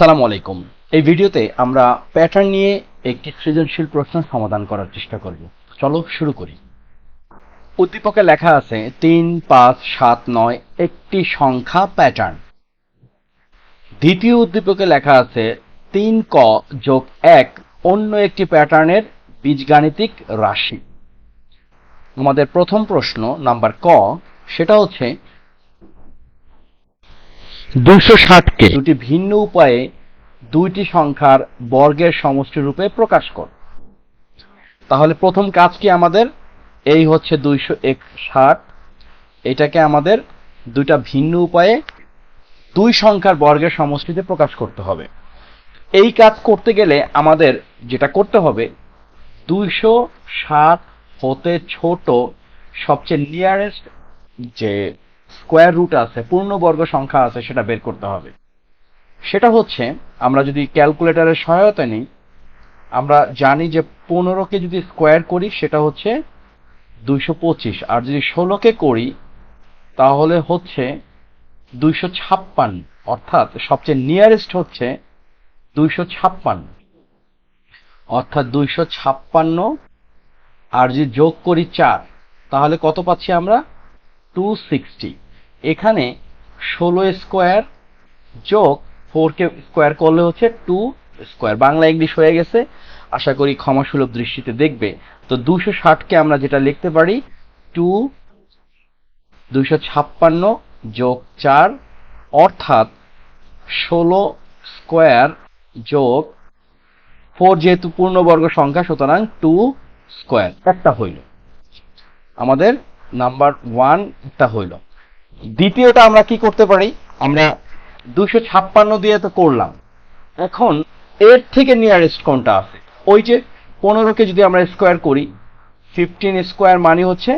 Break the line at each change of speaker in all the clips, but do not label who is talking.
সালাম আলাইকুম এই ভিডিওতে আমরা প্যাটার্ন নিয়ে একটি সৃজনশীল প্রশ্ন সমাধান করার চেষ্টা করব চলো শুরু করি উদ্দীপকে লেখা আছে তিন পাঁচ সাত নয় একটি সংখ্যা প্যাটার্ন দ্বিতীয় উদ্দীপকে লেখা আছে তিন ক যোগ এক অন্য একটি প্যাটার্নের বীজগাণিতিক রাশি আমাদের প্রথম প্রশ্ন নাম্বার ক সেটা হচ্ছে
দুশো ষাটকে
দুটি ভিন্ন উপায়ে দুইটি সংখ্যার বর্গের সমষ্টি রূপে প্রকাশ কর তাহলে প্রথম কাজ কি আমাদের এই হচ্ছে দুইশো এক ষাট এটাকে আমাদের দুইটা ভিন্ন উপায়ে দুই সংখ্যার বর্গের সমষ্টিতে প্রকাশ করতে হবে এই কাজ করতে গেলে আমাদের যেটা করতে হবে দুইশো ষাট হতে ছোট সবচেয়ে নিয়ারেস্ট যে স্কোয়ার রুট আছে পূর্ণবর্গ সংখ্যা আছে সেটা বের করতে হবে সেটা হচ্ছে আমরা যদি ক্যালকুলেটারের সহায়তা নিই আমরা জানি যে পনেরোকে যদি স্কোয়ার করি সেটা হচ্ছে দুইশো পঁচিশ আর যদি ষোলোকে করি তাহলে হচ্ছে দুইশো ছাপ্পান্ন অর্থাৎ সবচেয়ে নিয়ারেস্ট হচ্ছে দুইশো ছাপ্পান্ন অর্থাৎ দুইশো ছাপ্পান্ন আর যদি যোগ করি চার তাহলে কত পাচ্ছি আমরা টু সিক্সটি এখানে ষোলো স্কোয়ার যোগ ফোরকে স্কোয়ার করলে হচ্ছে টু স্কোয়ার বাংলা ইংলিশ হয়ে গেছে আশা করি ক্ষমাসুলভ দৃষ্টিতে দেখবে তো দুশো ষাটকে আমরা যেটা লিখতে পারি টু দুইশো ছাপ্পান্ন যোগ চার অর্থাৎ ষোলো স্কোয়ার যোগ ফোর যেহেতু পূর্ণবর্গ সংখ্যা সুতরাং টু স্কোয়ার একটা হইল আমাদের নাম্বার ওয়ান একটা হইল দ্বিতীয়টা আমরা কি করতে পারি আমরা দুশো ছাপ্পান্ন দিয়ে তো করলাম এখন এর থেকে নিয়ারেস্ট কোনটা আছে ওই যে পনেরোকে যদি আমরা স্কোয়ার করি ফিফটিন স্কোয়ার মানে হচ্ছে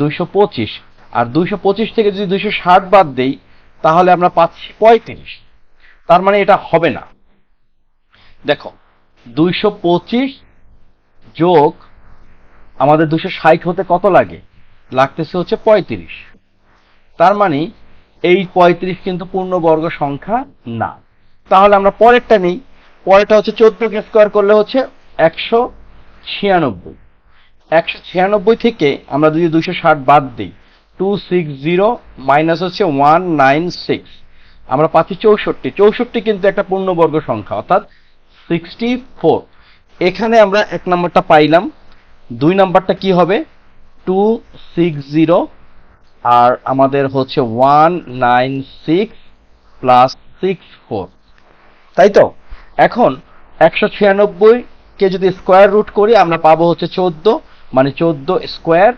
দুইশো পঁচিশ আর দুইশো পঁচিশ থেকে যদি দুইশো ষাট বাদ দেই তাহলে আমরা পাচ্ছি পঁয়ত্রিশ তার মানে এটা হবে না দেখো দুইশো পঁচিশ যোগ আমাদের দুশো ষাট হতে কত লাগে লাগতেছে হচ্ছে পঁয়ত্রিশ তার মানে এই পঁয়ত্রিশ কিন্তু পূর্ণবর্গ সংখ্যা না তাহলে আমরা পরেরটা নেই পরেরটা হচ্ছে চোদ্দকে স্কোয়ার করলে হচ্ছে একশো ছিয়ানব্বই একশো ছিয়ানব্বই থেকে আমরা যদি দুইশো ষাট বাদ দিই টু সিক্স জিরো মাইনাস হচ্ছে ওয়ান নাইন সিক্স আমরা পাচ্ছি চৌষট্টি চৌষট্টি কিন্তু একটা পূর্ণবর্গ সংখ্যা অর্থাৎ সিক্সটি ফোর এখানে আমরা এক নম্বরটা পাইলাম দুই নম্বরটা কি হবে টু সিক্স জিরো আর আমাদের হচ্ছে one nine six plus six four তাই তো এখন একশো ছিয়ানব্বই কে যদি স্কোয়ার রুট করি আমরা পাবো হচ্ছে চোদ্দ মানে চোদ্দ স্কোয়ার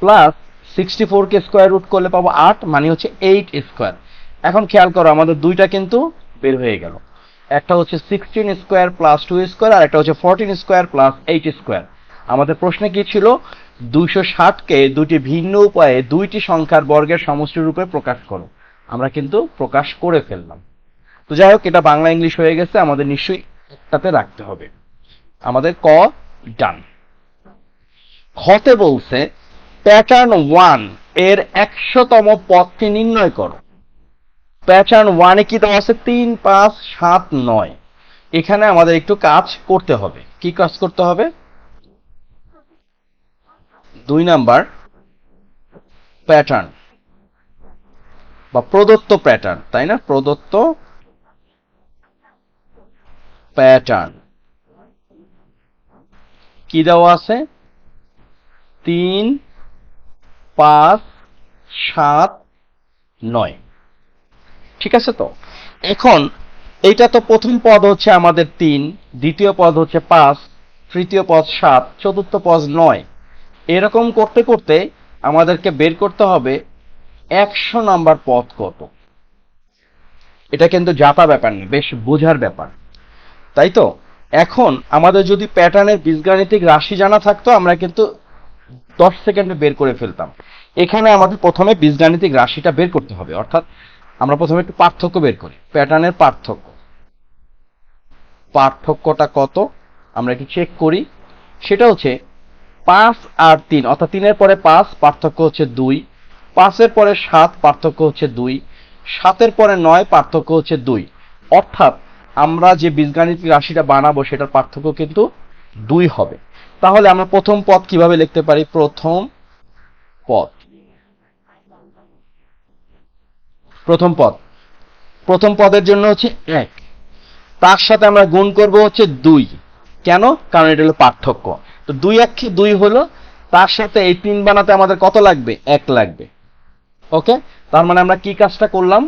প্লাস সিক্সটি ফোরকে স্কোয়ার রুট করলে পাবো আট মানে হচ্ছে এইট স্কোয়ার এখন খেয়াল করো আমাদের দুইটা কিন্তু বের হয়ে গেল একটা হচ্ছে sixteen square plus two square আর একটা হচ্ছে fourteen square plus eight square আমাদের প্রশ্নে কি ছিল দুইশো ষাটকে দুটি ভিন্ন উপায়ে দুইটি সংখ্যার বর্গের সমষ্টি রূপে প্রকাশ করো আমরা কিন্তু প্রকাশ করে ফেললাম তো যাই হোক এটা বাংলা ইংলিশ হয়ে গেছে আমাদের নিশ্চয়ই তাতে রাখতে হবে আমাদের ক ডান খতে বলছে প্যাটার্ন ওয়ান এর একশোতম পথটি নির্ণয় করো প্যাটার্ন ওয়ানে কি দেওয়া আছে তিন পাঁচ সাত নয় এখানে আমাদের একটু কাজ করতে হবে কি কাজ করতে হবে দুই নাম্বার প্যাটার্ন বা প্রদত্ত প্যাটার্ন তাই না প্রদত্ত প্যাটার্ন কি দেওয়া আছে তিন পাঁচ সাত নয় ঠিক আছে তো এখন এটা তো প্রথম পদ হচ্ছে আমাদের তিন দ্বিতীয় পদ হচ্ছে পাঁচ তৃতীয় পদ সাত চতুর্থ পদ নয় এরকম করতে করতে আমাদেরকে বের করতে হবে একশো নাম্বার পথ কত এটা কিন্তু জাতা ব্যাপার নেই বেশ বোঝার ব্যাপার তাই তো এখন আমাদের যদি প্যাটার্নের বীজগাণিতিক রাশি জানা থাকতো আমরা কিন্তু দশ সেকেন্ডে বের করে ফেলতাম এখানে আমাদের প্রথমে বীজগাণিতিক রাশিটা বের করতে হবে অর্থাৎ আমরা প্রথমে একটু পার্থক্য বের করি প্যাটার্নের পার্থক্য পার্থক্যটা কত আমরা একটু চেক করি সেটা হচ্ছে পাঁচ আর তিন অর্থাৎ তিনের পরে পাঁচ পার্থক্য হচ্ছে দুই পাঁচের পরে সাত পার্থক্য হচ্ছে দুই সাতের পরে নয় পার্থক্য হচ্ছে দুই অর্থাৎ আমরা যে বীজগাণিতিক রাশিটা বানাবো সেটার পার্থক্য কিন্তু দুই হবে তাহলে আমরা প্রথম পদ কিভাবে লিখতে পারি প্রথম পদ প্রথম পদ প্রথম পদের জন্য হচ্ছে এক তার সাথে আমরা গুণ করব হচ্ছে দুই কেন কারণ এটা হলো পার্থক্য তো দুই এক দুই হলো তার সাথে এই তিন বানাতে আমাদের কত লাগবে এক লাগবে ওকে তার মানে আমরা কি কাজটা করলাম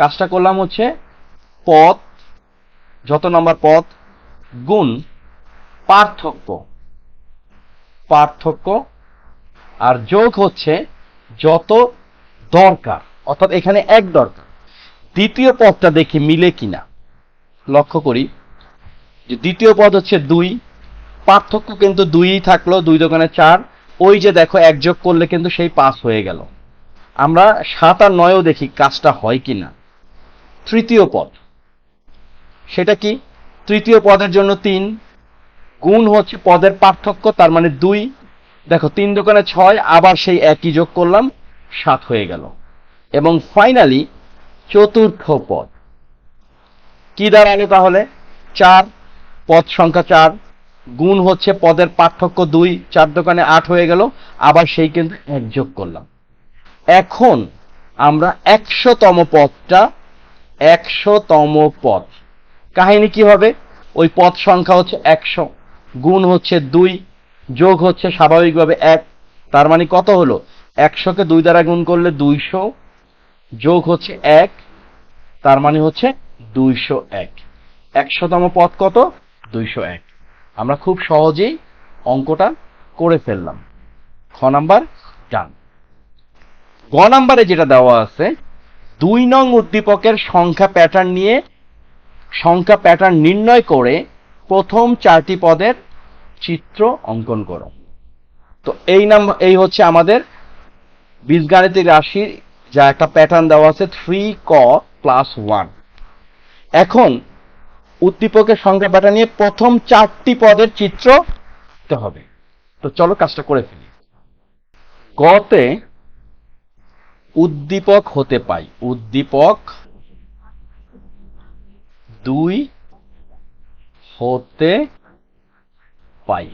কাজটা করলাম হচ্ছে পথ যত নম্বর পথ গুণ পার্থক্য পার্থক্য আর যোগ হচ্ছে যত দরকার অর্থাৎ এখানে এক দরকার দ্বিতীয় পদটা দেখি মিলে কিনা লক্ষ্য করি যে দ্বিতীয় পদ হচ্ছে দুই পার্থক্য কিন্তু দুইই থাকলো দুই দোকানে চার ওই যে দেখো একযোগ করলে কিন্তু সেই পাঁচ হয়ে গেল আমরা সাত আর নয়ও দেখি কাজটা হয় কি না তৃতীয় পদ সেটা কি তৃতীয় পদের জন্য তিন গুণ হচ্ছে পদের পার্থক্য তার মানে দুই দেখো তিন দোকানে ছয় আবার সেই একই যোগ করলাম সাত হয়ে গেল এবং ফাইনালি চতুর্থ পদ কি দাঁড়ালো তাহলে চার পদ সংখ্যা চার গুণ হচ্ছে পদের পার্থক্য দুই চার দোকানে আট হয়ে গেল আবার সেই কিন্তু এক যোগ করলাম এখন আমরা একশোতম পদটা একশোতম পদ কাহিনী কি হবে ওই পদ সংখ্যা হচ্ছে একশো গুণ হচ্ছে দুই যোগ হচ্ছে স্বাভাবিকভাবে এক তার মানে কত হলো একশোকে দুই দ্বারা গুণ করলে দুইশো যোগ হচ্ছে এক তার মানে হচ্ছে দুইশো এক একশোতম পদ কত দুইশো এক আমরা খুব সহজেই অঙ্কটা করে ফেললাম খ নাম্বার ডান গ নাম্বারে যেটা দেওয়া আছে দুই নং উদ্দীপকের সংখ্যা প্যাটার্ন নিয়ে সংখ্যা প্যাটার্ন নির্ণয় করে প্রথম চারটি পদের চিত্র অঙ্কন করো তো এই নাম এই হচ্ছে আমাদের বীজগাণিতিক রাশির যা একটা প্যাটার্ন দেওয়া আছে থ্রি ক প্লাস ওয়ান এখন উদ্দীপকের সংখ্যা বাটা নিয়ে প্রথম চারটি পদের চিত্র হবে তো চলো কাজটা করে ফেলি গতে উদ্দীপক হতে পাই উদ্দীপক দুই হতে পাই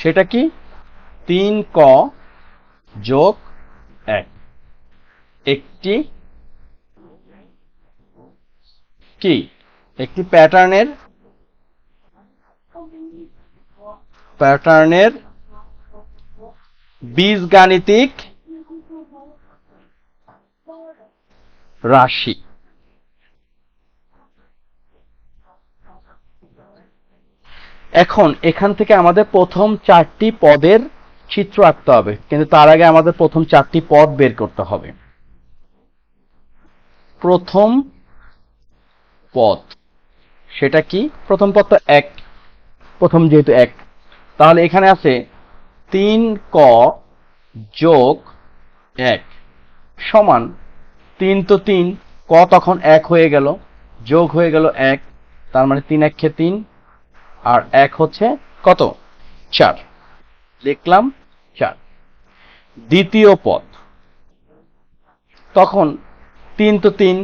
সেটা কি তিন ক যোগ এক একটি কি একটি প্যাটার্নের প্যাটার্নের বীজগাণিতিক রাশি এখন এখান থেকে আমাদের প্রথম চারটি পদের চিত্র আঁকতে হবে কিন্তু তার আগে আমাদের প্রথম চারটি পদ বের করতে হবে প্রথম পদ সেটা কি প্রথম তো এক প্রথম যেহেতু এক তাহলে এখানে আছে তিন ক যোগ এক সমান তিন তো তিন ক তখন এক হয়ে গেল যোগ হয়ে গেল এক তার মানে তিন একে তিন আর এক হচ্ছে কত চার লিখলাম চার দ্বিতীয় পদ তখন তিন তো তিন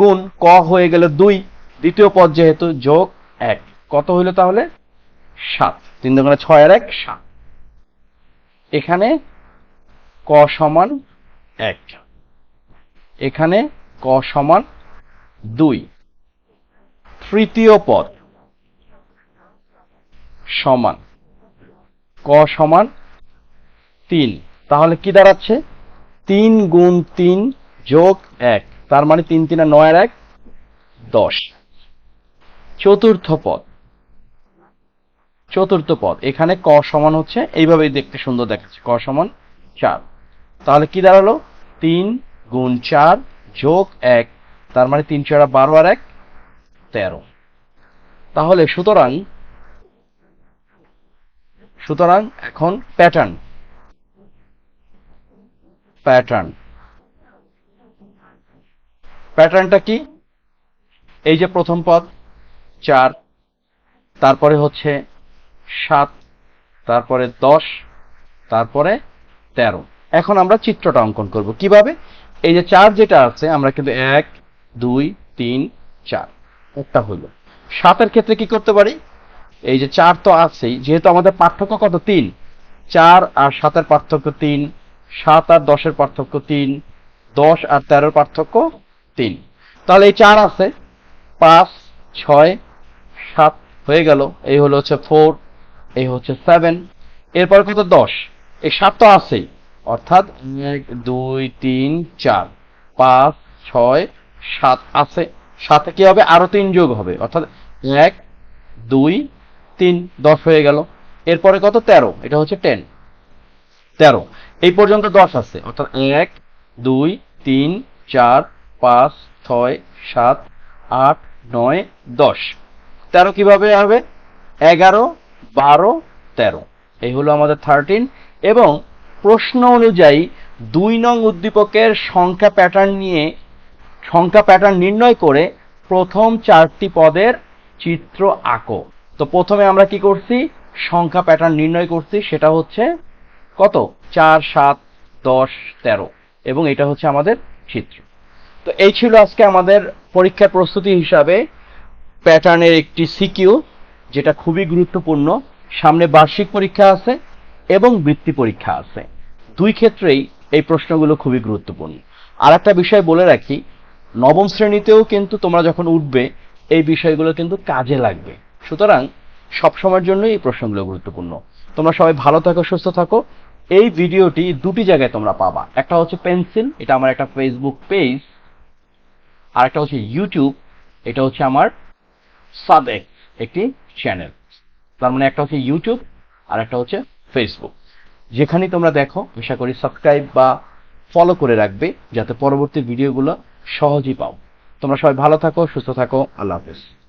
গুণ ক হয়ে গেল দুই দ্বিতীয় পদ যেহেতু যোগ এক কত হইল তাহলে সাত তিন দোকানে ছয় আর এক সাত এখানে ক সমান এক এখানে ক সমান দুই তৃতীয় পদ সমান ক সমান তিন তাহলে কি দাঁড়াচ্ছে তিন গুণ তিন যোগ এক তার মানে তিন তিন নয় আর এক দশ চতুর্থ পদ চতুর্থ পদ এখানে ক সমান হচ্ছে এইভাবেই দেখতে সুন্দর দেখাচ্ছে ক সমান চার তাহলে কি দাঁড়ালো তিন গুণ চার যোগ এক তার মানে তিন চারা বারো আর এক তেরো তাহলে সুতরাং সুতরাং এখন প্যাটার্ন প্যাটার্ন প্যাটার্নটা কি এই যে প্রথম পদ চার তারপরে হচ্ছে সাত তারপরে দশ তারপরে তেরো এখন আমরা চিত্রটা অঙ্কন করব কিভাবে এই যে চার যেটা আছে আমরা কিন্তু এক দুই তিন চার একটা হলো সাতের ক্ষেত্রে কি করতে পারি এই যে চার তো আছেই যেহেতু আমাদের পার্থক্য কত তিন চার আর সাতের পার্থক্য তিন সাত আর দশের পার্থক্য তিন দশ আর তেরোর পার্থক্য তিন তাহলে এই চার আছে পাঁচ ছয় হয়ে গেল এই হলো হচ্ছে ফোর এই হচ্ছে সেভেন এরপর কত দশ এই তো আছেই অর্থাৎ এক দুই তিন চার পাঁচ ছয় সাত আছে সাথে কি হবে আরো তিন যোগ হবে অর্থাৎ এক দুই তিন দশ হয়ে গেল এরপরে কত তেরো এটা হচ্ছে টেন তেরো এই পর্যন্ত দশ আছে অর্থাৎ এক দুই তিন চার পাঁচ ছয় সাত আট নয় দশ তেরো কিভাবে হবে এগারো বারো তেরো এই হলো আমাদের থার্টিন এবং প্রশ্ন অনুযায়ী দুই নং উদ্দীপকের সংখ্যা প্যাটার্ন নিয়ে সংখ্যা প্যাটার্ন নির্ণয় করে প্রথম চারটি পদের চিত্র আঁকো তো প্রথমে আমরা কি করছি সংখ্যা প্যাটার্ন নির্ণয় করছি সেটা হচ্ছে কত চার সাত দশ তেরো এবং এটা হচ্ছে আমাদের চিত্র তো এই ছিল আজকে আমাদের পরীক্ষার প্রস্তুতি হিসাবে প্যাটার্নের একটি সিকিউ যেটা খুবই গুরুত্বপূর্ণ সামনে বার্ষিক পরীক্ষা আছে এবং বৃত্তি পরীক্ষা আছে দুই ক্ষেত্রেই এই প্রশ্নগুলো খুবই গুরুত্বপূর্ণ আর একটা বিষয় বলে রাখি নবম শ্রেণীতেও কিন্তু তোমরা যখন উঠবে এই বিষয়গুলো কিন্তু কাজে লাগবে সুতরাং সবসময়ের জন্য এই প্রশ্নগুলো গুরুত্বপূর্ণ তোমরা সবাই ভালো থাকো সুস্থ থাকো এই ভিডিওটি দুটি জায়গায় তোমরা পাবা একটা হচ্ছে পেন্সিল এটা আমার একটা ফেসবুক পেজ আর একটা হচ্ছে ইউটিউব এটা হচ্ছে আমার সাদেক একটি চ্যানেল তার মানে একটা হচ্ছে ইউটিউব আর একটা হচ্ছে ফেসবুক যেখানে তোমরা দেখো আশা করি সাবস্ক্রাইব বা ফলো করে রাখবে যাতে পরবর্তী ভিডিওগুলো সহজেই পাও তোমরা সবাই ভালো থাকো সুস্থ থাকো আল্লাহ হাফেজ